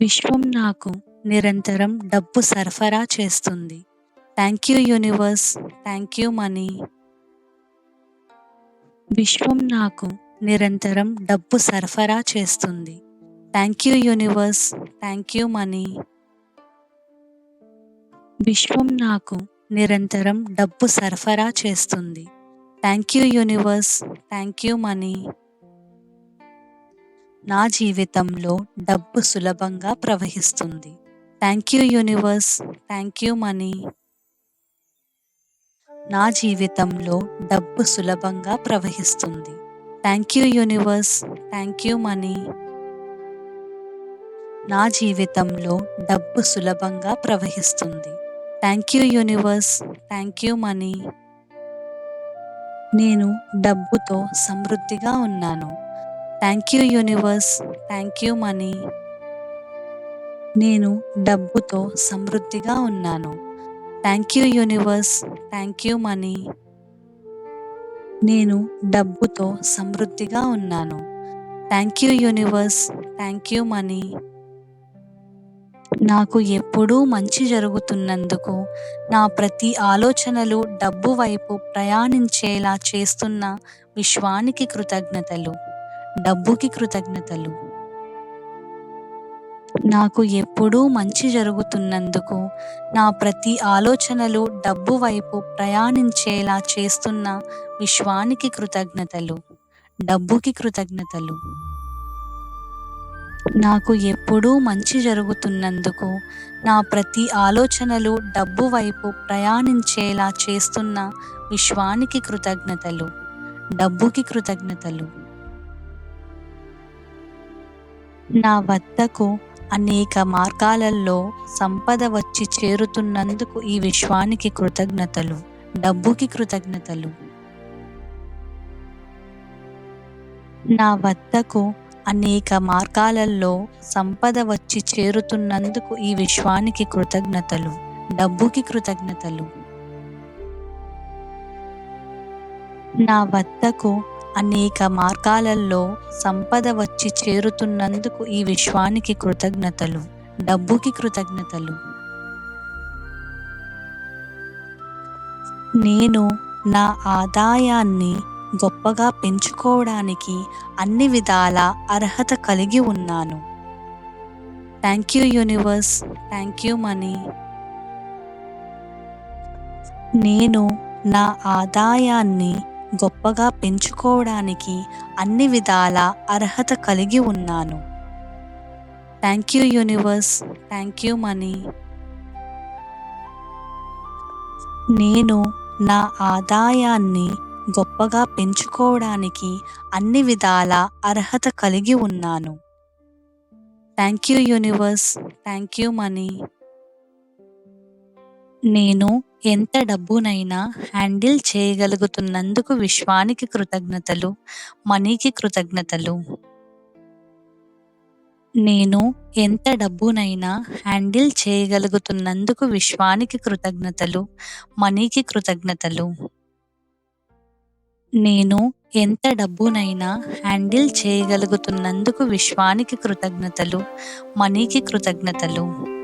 విశ్వం నాకు నిరంతరం డబ్బు సరఫరా చేస్తుంది. Thank you universe thank you money విశ్వం నాకు నిరంతరం డబ్బు సరఫరా చేస్తుంది. Thank you universe thank you money విశ్వం నాకు నిరంతరం డబ్బు సరఫరా చేస్తుంది. Thank you universe thank you money నా జీవితంలో డబ్బు సులభంగా ప్రవహిస్తుంది. Thank you universe thank you money నా జీవితంలో డబ్బు సులభంగా ప్రవహిస్తుంది. Thank you universe thank you money నా జీవితంలో డబ్బు సులభంగా ప్రవహిస్తుంది. Thank you universe thank you money నేను డబ్బుతో సమృద్ధిగా ఉన్నాను. Thank you universe thank you money. నేను డబ్బుతో సమృద్ధిగా ఉన్నాను. Thank you universe thank you money. నేను డబ్బుతో సమృద్ధిగా ఉన్నాను. Thank you universe thank you money. నాకు ఎప్పుడూ మంచి జరుగుతున్నందుకు నా ప్రతి ఆలోచనలు డబ్బు వైపు ప్రయాణించేలా చేస్తున్న విశ్వానికి కృతజ్ఞతలు. డబ్బుకి కృతజ్ఞతలు. నాకు ఎప్పుడూ మంచి జరుగుతున్నందుకు నా ప్రతి ఆలోచనలు డబ్బు వైపు ప్రయాణించేలా చేస్తున్న విశ్వానికి కృతజ్ఞతలు. డబ్బుకి కృతజ్ఞతలు. నాకు ఎప్పుడూ మంచి జరుగుతున్నందుకు నా ప్రతి ఆలోచనలు డబ్బు వైపు ప్రయాణించేలా చేస్తున్న విశ్వానికి కృతజ్ఞతలు. డబ్బుకి కృతజ్ఞతలు. నా వద్దకు అనేక మార్గాలలో సంపద వచ్చి చేరుతున్నందుకు ఈ విశ్వానికి కృతజ్ఞతలు డబ్బుకి కృతజ్ఞతలు. నా వద్దకు అనేక మార్గాలలో సంపద వచ్చి చేరుతున్నందుకు ఈ విశ్వానికి కృతజ్ఞతలు డబ్బుకి కృతజ్ఞతలు. నా వద్దకు అనేక మార్గాలలో సంపద వచ్చి చేరుతున్నందుకు ఈ విశ్వానికి కృతజ్ఞతలు డబ్బుకి కృతజ్ఞతలు. నేను నా ఆదాయాన్ని గొప్పగా పెంచుకోవడానికి అన్ని విధాల అర్హత కలిగి ఉన్నాను. Thank you universe thank you money నేను నా ఆదాయాన్ని గొప్పగా పెంచుకోవడానికి అన్ని విధాల అర్హత కలిగి ఉన్నాను. Thank you universe thank you money నేను నా ఆదాయాన్ని గొప్పగా పెంచుకోవడానికి అన్ని విధాల అర్హత కలిగి ఉన్నాను. Thank you universe thank you money నేను ఎంత డబ్బునైనా హ్యాండిల్ చేయగలుగుతున్నందుకు విశ్వానికి కృతజ్ఞతలు మనీకి కృతజ్ఞతలు. నేను ఎంత డబ్బునైనా హ్యాండిల్ చేయగలుగుతున్నందుకు విశ్వానికి కృతజ్ఞతలు మనీకి కృతజ్ఞతలు. నేను ఎంత డబ్బునైనా హ్యాండిల్ చేయగలుగుతున్నందుకు విశ్వానికి కృతజ్ఞతలు మనీకి కృతజ్ఞతలు.